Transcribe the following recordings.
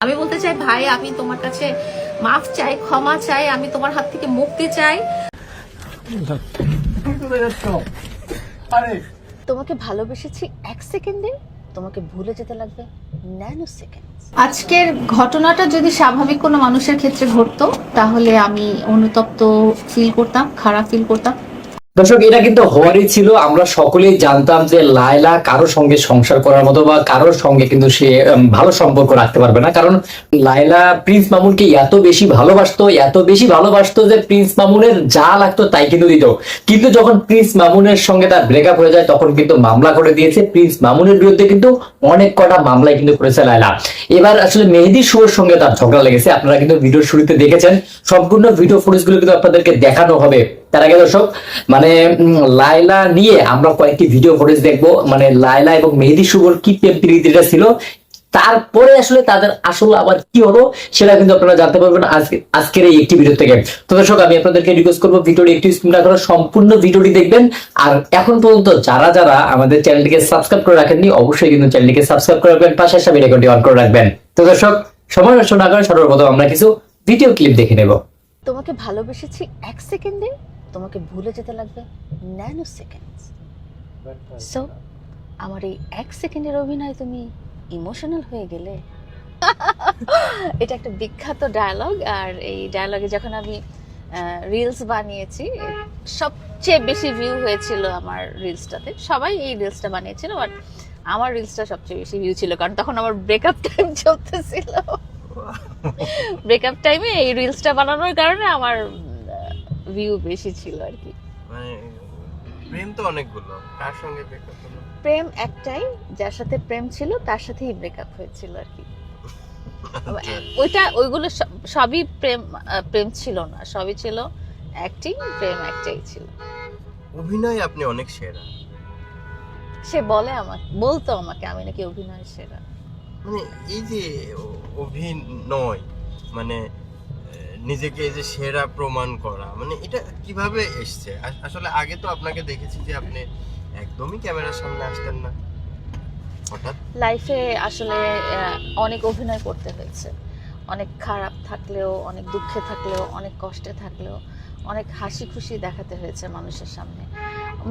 আমি বলতে চাই ভাই আমি তোমার কাছে মাফ চাই ক্ষমা চাই আমি তোমার হাত থেকে মুক্তি চাই। তোমাকে ভালোবেসেছি এক সেকেন্ডে তোমাকে ভুলে যেতে লাগবে ন্যানো সেকেন্ড আজকের ঘটনাটা যদি স্বাভাবিক কোনো মানুষের ক্ষেত্রে ঘটতো তাহলে আমি অনুতপ্ত ফিল করতাম খারাপ ফিল করতাম। দর্শক, এটা কিন্তু হওয়ারই ছিল। আমরা সকলেই জানতাম যে লায়লা কারোর সঙ্গে সংসার করার মতো বা কারোর সঙ্গে কিন্তু সে ভালো সম্পর্ক রাখতে পারবে না। কারণ লায়লা প্রিন্স মামুনকে এত বেশি ভালোবাসতো, এত বেশি ভালোবাসতো যে প্রিন্স মামুনের যা লাগতো তাই কিন্তু দিত। কিন্তু যখন প্রিন্স মামুনের সঙ্গে তার ব্রেকআপ হয়ে যায়, তখন কিন্তু মামলা করে দিয়েছে। প্রিন্স মামুনের বিরুদ্ধে কিন্তু অনেক কটা মামলাই কিন্তু করেছে লায়লা। এবার আসলে মেহেদি শুভর সঙ্গে তার ঝগড়া লেগেছে। আপনারা কিন্তু ভিডিওর শুরুতে দেখেছেন। সম্পূর্ণ ভিডিও ফুটেজগুলো কিন্তু আপনাদেরকে দেখানো হবে। তার আগে দর্শক মানে লায়লা নিয়ে আমরা কয়েকটি ভিডিও ফুটেজ দেখব। মানে লায়লা এবং মেহেদি শুভর কি প্রেম প্রীতিটা ছিল, তারপরে আসলে তাদের আসলে আবার কি হলো, সেটা কিন্তু আপনারা জানতে পারবেন আজকে, আজকের এই একটি ভিডিও থেকে। তো দর্শক, আমি আপনাদেরকে রিকোয়েস্ট করব ভিডিওটি একটু স্ক্রিন রাখার সম্পূর্ণ ভিডিওটি দেখবেন। আর এখন পর্যন্ত যারা যারা আমাদের চ্যানেলটিকে সাবস্ক্রাইব করে রাখেননি, অবশ্যই কিন্তু চ্যানেলটিকে সাবস্ক্রাইব করে রাখবেন, পাশে সামনে রেকর্ডটি অন করে রাখবেন। তো দর্শক, সময় নষ্ট না করে সর্বপ্রথম আমরা কিছু ভিডিও ক্লিপ দেখে নেব। তোমাকে ভালোবেসেছি এক সেকেন্ডে। তোমাকে ভুলে যেতে লাগবে ন্যানো সেকেন্ড সো আমার এই এক সেকেন্ডের অভিনয় তুমি ইমোশনাল হয়ে গেলে। এটা একটা বিখ্যাত ডায়লগ আর এই ডায়ালগে যখন আমি রিলস বানিয়েছি সবচেয়ে বেশি ভিউ হয়েছিল আমার রিলসটাতে সবাই এই রিলসটা বানিয়েছিল বাট আমার রিলসটা সবচেয়ে বেশি ভিউ ছিল কারণ তখন আমার ব্রেকআপ টাইম চলতেছিল। ব্রেকআপ টাইমে এই রিলসটা বানানোর কারণে আমার ভিউ বেশি ছিল আর কি। মানে প্রেম তো অনেকগুলো। কার সঙ্গে ব্রেকআপ হলো? প্রেম একটাই যার সাথে প্রেম ছিল তার সাথেই ব্রেকআপ হয়েছিল আর কি। ওইটা ওইগুলো সব- সবই প্রেম প্রেম ছিল না। সবই ছিল অ্যাক্টিং প্রেম একটাই ছিল। অভিনয় আপনি অনেক সেরা। সে বলে আমাকে বলতো আমাকে আমি নাকি অভিনয় সেরা। মানে এই যে অভিনয় মানে নিজেকে যে সেরা প্রমাণ করা মানে এটা কীভাবে এসছে? আসলে আগে তো আপনাকে দেখেছি যে আপনি একদমই ক্যামেরার সামনে আসতেন না। হঠাৎ? লাইফে আসলে অনেক অভিনয় করতে হয়েছে। অনেক খারাপ থাকলেও, অনেক দুঃখে থাকলেও, অনেক কষ্টে থাকলেও, অনেক হাসি খুশি দেখাতে হয়েছে মানুষের সামনে।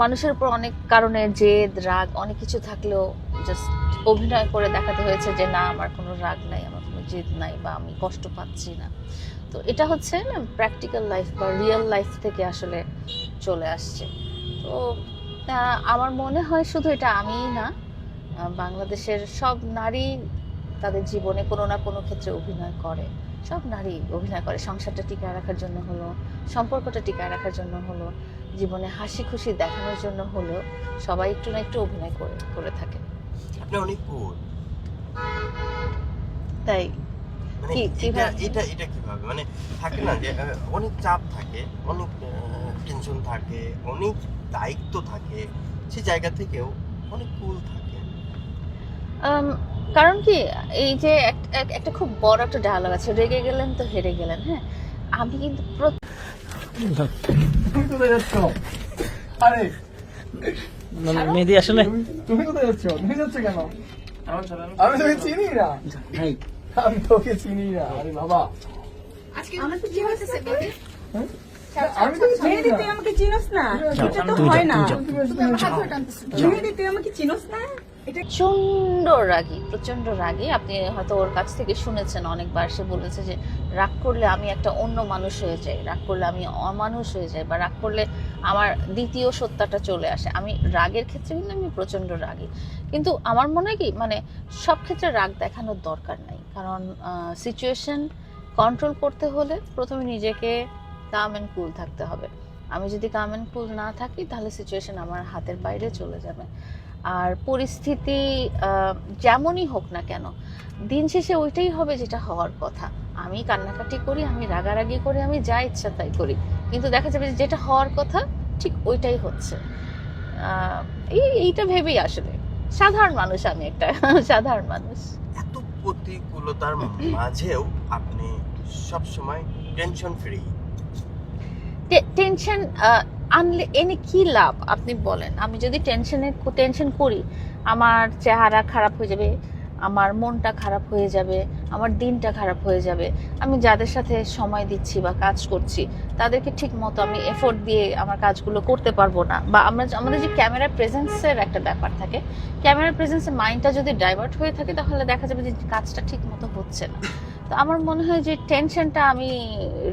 মানুষের উপর অনেক কারণে জেদ, রাগ, অনেক কিছু থাকলেও জাস্ট অভিনয় করে দেখাতে হয়েছে যে, না, আমার কোনো রাগ নাই, আমার কোনো জেদ নাই বা আমি কষ্ট পাচ্ছি না। তো এটা হচ্ছে না প্র্যাকটিক্যাল লাইফ বা রিয়েল লাইফ থেকে আসলে চলে আসছে। তো আমার মনে হয় শুধু এটা আমিই না বাংলাদেশের সব নারী তাদের জীবনে কোনো না কোনো ক্ষেত্রে অভিনয় করে। সব নারী অভিনয় করে। সংসারটা টিকায় রাখার জন্য হলো সম্পর্কটা টিকায় রাখার জন্য হলো জীবনে হাসি খুশি দেখানোর জন্য হলো সবাই একটু না একটু অভিনয় করে করে থাকে। আপনি অনেক তাই। মানে এটা এটা এটা কীভাবে? মানে থাকে না যে অনেক চাপ থাকে অনেক টেনশন থাকে অনেক দায়িত্ব থাকে সে জায়গা থেকেও অনেক কুল থাকে। কারণ কি এই যে এক- এক- একটা খুব বড় একটা ডায়লগ আছে রেগে গেলেন তো হেরে গেলেন হ্যাঁ? আমি কিন্তু তুমি কোথায় যাচ্ছ? আরে! মানে মেহেদি আসলে তুমি কোথায় যাচ্ছ? তুমি যাচ্ছ কেন? আমি চিনি না। আমি তোকে চিনি না। আরে বাবা। হ্যাঁ? আমি তোকে মেহেদি তুই আমাকে চিনোস না? এটা তো তুমি হয় যাও, না। মেহেদি তুই আমাকে চিনোস না? প্রচণ্ড রাগী প্রচণ্ড রাগী। আপনি হয়তো ওর কাছ থেকে শুনেছেন অনেকবার। সে বলেছে যে রাগ করলে আমি একটা অন্য মানুষ হয়ে যাই। রাগ করলে আমি অমানুষ হয়ে যাই বা রাগ করলে আমার দ্বিতীয় সত্তাটা চলে আসে। আমি রাগের ক্ষেত্রে কিন্তু আমি প্রচণ্ড রাগী। কিন্তু আমার মনে হয় কি মানে সব ক্ষেত্রে রাগ দেখানোর দরকার নাই। কারণ সিচুয়েশন কন্ট্রোল করতে হলে প্রথমে নিজেকে কাম অ্যান্ড কুল থাকতে হবে। আমি যদি কাম অ্যান্ড কুল না থাকি, তাহলে সিচুয়েশন আমার হাতের বাইরে চলে যাবে। আর পরিস্থিতি যেমনই হোক না কেন, দিন শেষে ওইটাই হবে যেটা হওয়ার কথা। আমি কান্নাকাটি করি, আমি রাগারাগি করি, আমি যা ইচ্ছা তাই করি। কিন্তু দেখা যাবে যেটা হওয়ার কথা, ঠিক ওইটাই হচ্ছে। এই, এইটা ভেবেই আসলে। সাধারণ মানুষ আমি একটা, সাধারণ মানুষ। এত প্রতিকূলতার মাঝেও আপনি সব সময় টেনশন ফ্রি টেনশন আনলে এনে কি লাভ? আপনি বলেন। আমি যদি টেনশনে টেনশন করি, আমার চেহারা খারাপ হয়ে যাবে আমার মনটা খারাপ হয়ে যাবে, আমার দিনটা খারাপ হয়ে যাবে। আমি যাদের সাথে সময় দিচ্ছি বা কাজ করছি, তাদেরকে ঠিক মতো আমি এফোর্ট দিয়ে আমার কাজগুলো করতে পারব না। বা আমরা আমাদের যে ক্যামেরা প্রেজেন্সের একটা ব্যাপার থাকে ক্যামেরা প্রেজেন্সে মাইন্ডটা যদি ডাইভার্ট হয়ে থাকে, তাহলে দেখা যাবে যে কাজটা ঠিক মতো হচ্ছে না। তো আমার মনে হয় যে টেনশনটা আমি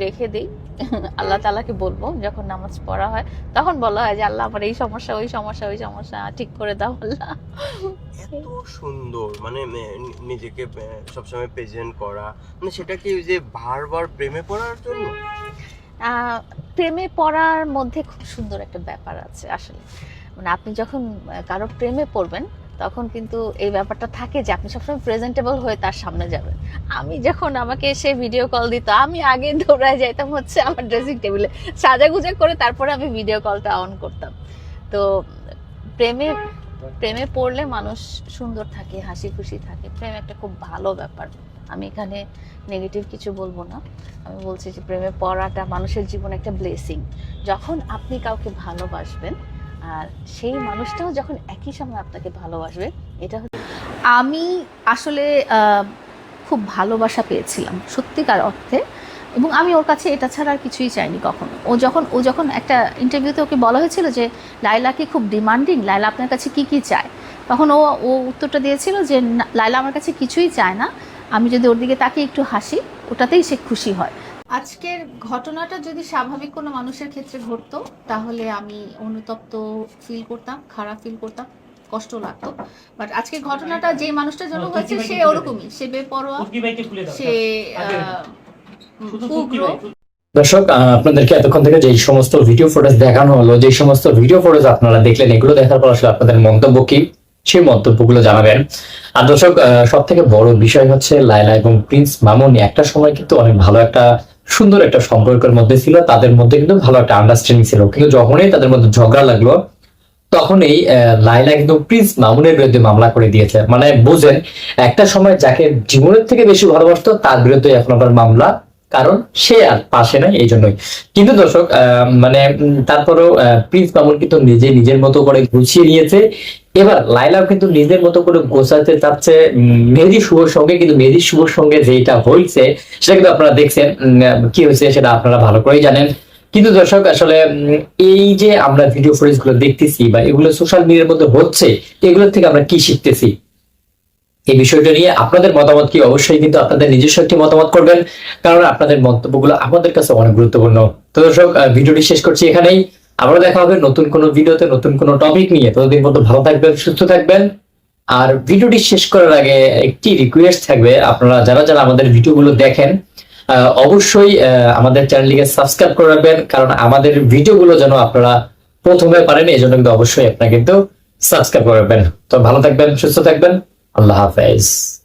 রেখে দিই। আল্লাহ তালাকে বলব যখন নামাজ পড়া হয় তখন বলা হয় যে আল্লাহ আমার এই সমস্যা ওই সমস্যা ওই সমস্যা ঠিক করে দাও আল্লাহ। এত সুন্দর মানে নিজেকে সবসময় প্রেজেন্ট করা মানে সেটা কি যে বারবার প্রেমে পড়ার জন্য? প্রেমে পড়ার মধ্যে খুব সুন্দর একটা ব্যাপার আছে আসলে। মানে আপনি যখন কারও প্রেমে পড়বেন তখন কিন্তু এই ব্যাপারটা থাকে যে আপনি সবসময় প্রেজেন্টেবল হয়ে তার সামনে যাবেন। আমি যখন আমাকে সে ভিডিও কল দিত, আমি আগে দৌড়ায় যাইতাম হচ্ছে আমার ড্রেসিং টেবিলে সাজাগুজা করে তারপরে আমি ভিডিও কলটা অন করতাম। তো প্রেমে প্রেমে পড়লে মানুষ সুন্দর থাকে, হাসি খুশি থাকে। প্রেম একটা খুব ভালো ব্যাপার। আমি এখানে নেগেটিভ কিছু বলব না। আমি বলছি যে প্রেমে পড়াটা মানুষের জীবনে একটা ব্লেসিং যখন আপনি কাউকে ভালোবাসবেন আর সেই মানুষটাও যখন একই সময় আপনাকে ভালোবাসবে এটা আমি আসলে খুব ভালোবাসা পেয়েছিলাম সত্যিকার অর্থে। এবং আমি ওর কাছে এটা ছাড়া আর কিছুই চাইনি কখনো। ও যখন ও যখন একটা ইন্টারভিউতে ওকে বলা হয়েছিল যে লাইলাকে খুব ডিমান্ডিং লাইলা আপনার কাছে কি কি চায়? তখন ও ও উত্তরটা দিয়েছিল যে "না, লাইলা আমার কাছে কিছুই চায় না। আমি যদি ওর দিকে তাকে একটু হাসি ওটাতেই সে খুশি হয়। আজকের ঘটনাটা যদি স্বাভাবিক কোনো মানুষের ক্ষেত্রে ঘটতো তাহলে আমি অনুতপ্ত ফিল করতাম খারাপ ফিল করতাম কষ্ট লাগতো। বাট আজকের ঘটনাটা যে মানুষটার জন্য হয়েছে সে ওরকমই সে বেপরোয়া সে দর্শক আপনাদেরকে এতক্ষণ থেকে যে সমস্ত ভিডিও ফুটেজ দেখানো হলো যে সমস্ত ভিডিও ফুটেজ আপনারা দেখলেন এগুলো দেখার পর আসলে আপনাদের মন্তব্য কি সেই মন্তব্যগুলো জানাবেন। আর দর্শক সব থেকে বড় বিষয় হচ্ছে লাইলা এবং প্রিন্স মামুনি একটা সময় কিন্তু অনেক ভালো একটা সুন্দর একটা সম্পর্কের মধ্যে ছিল, তাদের মধ্যে কিন্তু ভালো একটা আন্ডারস্ট্যান্ডিং ছিল। কিন্তু যখনই তাদের মধ্যে ঝগড়া লাগল তখন এই লাইলা কিন্তু প্রিন্স মামুনের বিরুদ্ধে মামলা করে দিয়েছে। মানে বুঝেন, একটা সময় যাকে জীবনের থেকে বেশি ভালোবাসতো, তার বিরুদ্ধে এখন আবার মামলা কারণ সে আর পাশে নাই এই জন্যই কিন্তু দর্শক মানে তারপরেও প্রিন্স মামুন কিন্তু নিজে নিজের মতো করে গুছিয়ে নিয়েছে। এবার লাইলাও কিন্তু নিজের মতো করে গোছাতে চাচ্ছে মেহেদি শুভর সঙ্গে। কিন্তু মেহেদি শুভর সঙ্গে যেটা হয়েছে, সেটা কিন্তু আপনারা দেখছেন কি হয়েছে সেটা আপনারা ভালো করেই জানেন। কিন্তু দর্শক, আসলে এই যে আমরা ভিডিও ফুটেজগুলো দেখতেছি বা এগুলো সোশ্যাল মিডিয়ার মধ্যে হচ্ছে এগুলো থেকে আমরা কি শিখতেছি? এই বিষয়টা নিয়ে আপনাদের মতামত কি? অবশ্যই কিন্তু আপনাদের নিজস্ব একটি মতামত করবেন, কারণ আপনাদের মন্তব্যগুলো আমাদের কাছে অনেক গুরুত্বপূর্ণ। তো দর্শক ভিডিওটি শেষ করছি এখানেই। আবার দেখা হবে নতুন কোনো ভিডিওতে, নতুন কোনো টপিক নিয়ে। ততদিন পর্যন্ত ভালো থাকবেন, সুস্থ থাকবেন। আর ভিডিওটি শেষ করার আগে একটি রিকোয়েস্ট থাকবে, আপনারা যারা যারা আমাদের ভিডিওগুলো দেখেন অবশ্যই আমাদের চ্যানেলটিকে সাবস্ক্রাইব করে রাখবেন, কারণ আমাদের ভিডিওগুলো যেন আপনারা প্রথমে পারেন এই জন্য কিন্তু অবশ্যই আপনারা কিন্তু সাবস্ক্রাইব করে রাখবেন। তো ভালো থাকবেন, সুস্থ থাকবেন। আল্লাহ হাফেজ।